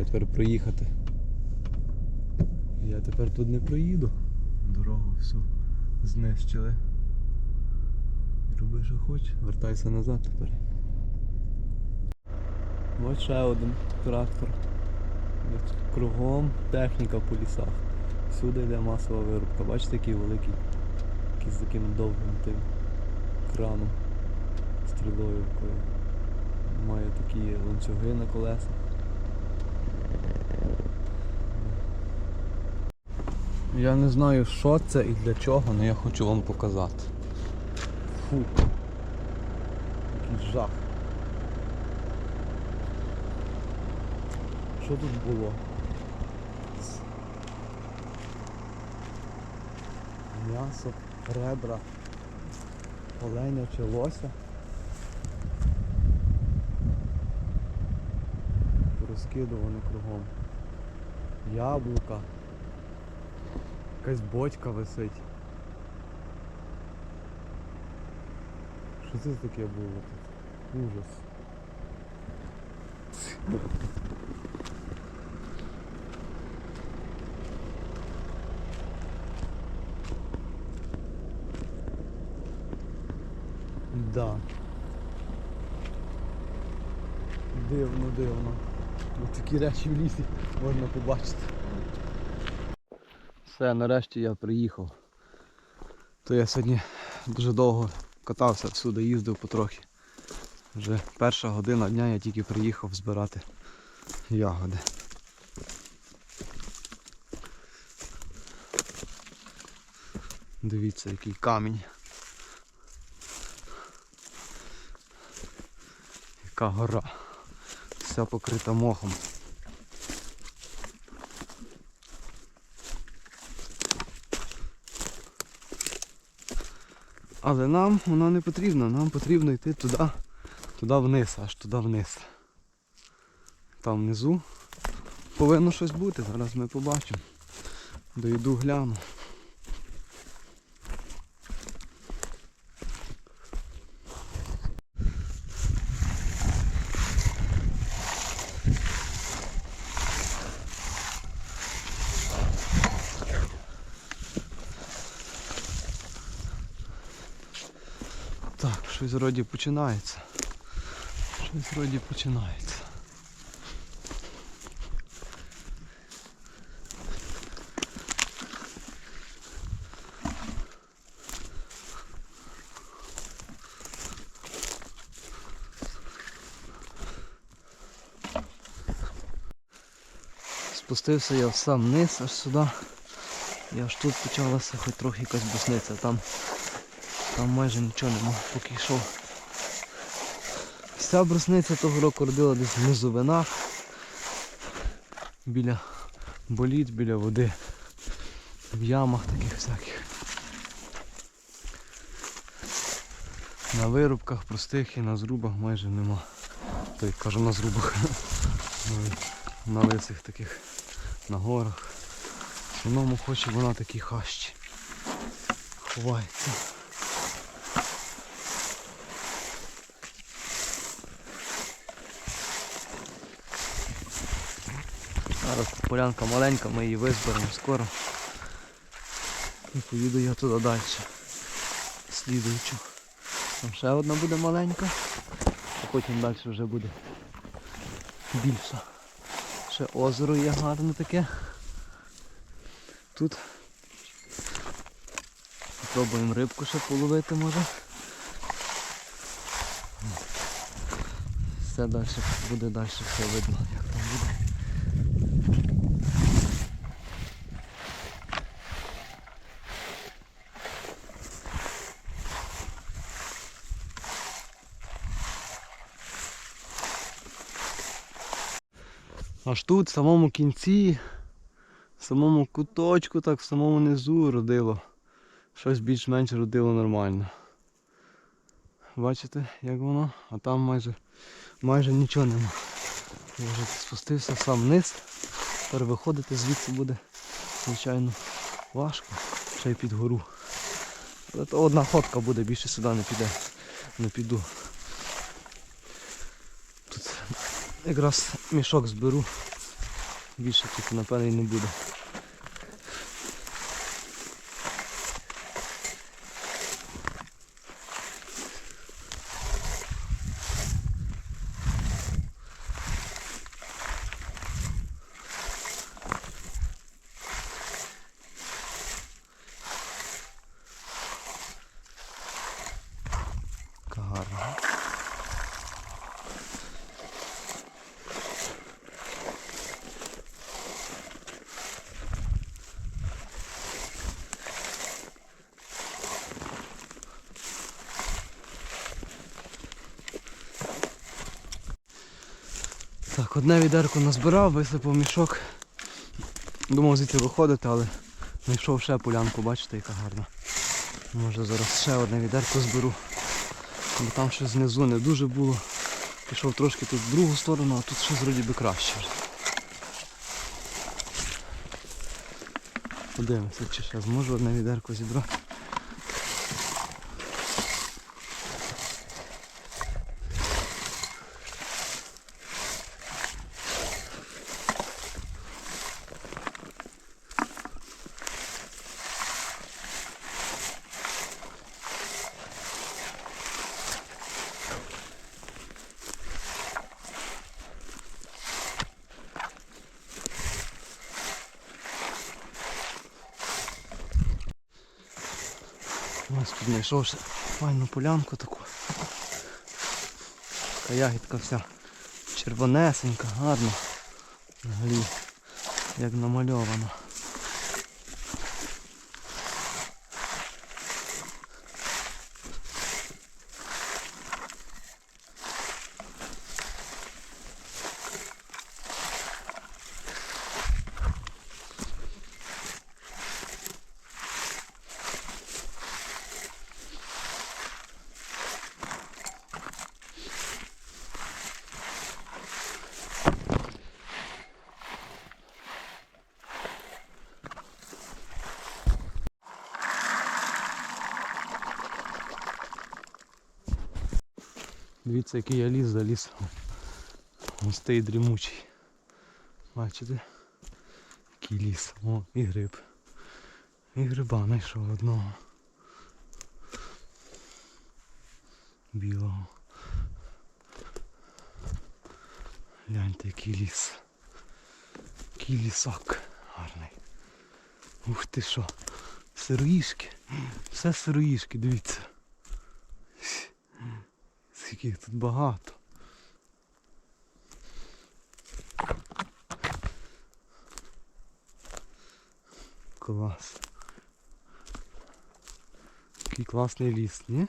маю тепер проїхати. Я тепер тут не проїду. Дорогу всю знищили. Роби, що хоч. Вертайся назад тепер. Ось ще один трактор. Кругом техніка по лісах. Всюди йде масова вирубка. Бачите, який великий, який з таким довгим тим краном, стрілою якою. Має такі ланцюги на колесах. Я не знаю, що це і для чого, але я хочу вам показати. Фу. Який жах. Що тут було? М'ясо, ребра, оленя чи лося. Розкидувано кругом. Яблука. Якась бочка висить. Що це таке було тут? Ужас. Да. Дивно, дивно. Ось такі речі в лісі можна побачити. Все, нарешті я приїхав. То я сьогодні дуже довго катався всюди, їздив потрохи. Вже перша година дня я тільки приїхав збирати ягоди. Дивіться, який камінь. Яка гора. Вся покрита мохом. Але нам вона не потрібна, нам потрібно йти туди, туди вниз, аж туди вниз. Там внизу повинно щось бути, зараз ми побачимо. Дойду гляну. Так, щось вроді починається. Щось вроді починається. Спустився я сам вниз аж сюди. І аж тут почалася хоч трохи якась бусниця. Там там майже нічого нема, поки йшов. Вся брусниця того року родила десь в низовинах, біля боліт, біля води, в ямах таких всяких. На вирубках простих і на зрубах майже нема. Той кажу на зрубах. на лисих таких, на горах. В основному хоче вона такі хащі. Ховається. Зараз полянка маленька, ми її визберемо скоро. І поїду я туди далі. Слідуючу. Там ще одна буде маленька, а потім далі вже буде більша. Ще озеро є гарне таке. Тут спробуємо рибку ще половити може. Все далі буде далі все видно, як там буде. Аж тут, в самому кінці, в самому куточку, так в самому низу родило. Щось більш-менш родило нормально. Бачите, як воно? А там майже майже нічого нема. Я спустився сам вниз. Тепер виходити звідси буде, звичайно, важко. Ще й під гору. Але то одна ходка буде, більше сюди не піде. Не піду. Тут якраз мішок зберу Більше тут напевно і не буде. Так, одне відерко назбирав, висипав мішок. Думав звідти виходити, але знайшов ще полянку, бачите, яка гарна. Може зараз ще одне відерко зберу. Бо там ще знизу не дуже було. Пішов трошки тут в другу сторону, а тут щось вроді би краще. Подивимося, чи ще зможу одне відерко зібрати. Тут знайшов файну полянку таку. Така ягідка вся червонесенька, гарна. Взагалі, як намальована. Дивіться, який я ліс за лісом. Густий дрімучий. Бачите? Який ліс. О, і гриб. І гриба знайшов одного. Білого. Гляньте, який ліс. Який лісок гарний. Ух ти що. Сироїшки. Все сироїшки, дивіться. Їх тут багато. Клас. Який класний ліс, ні?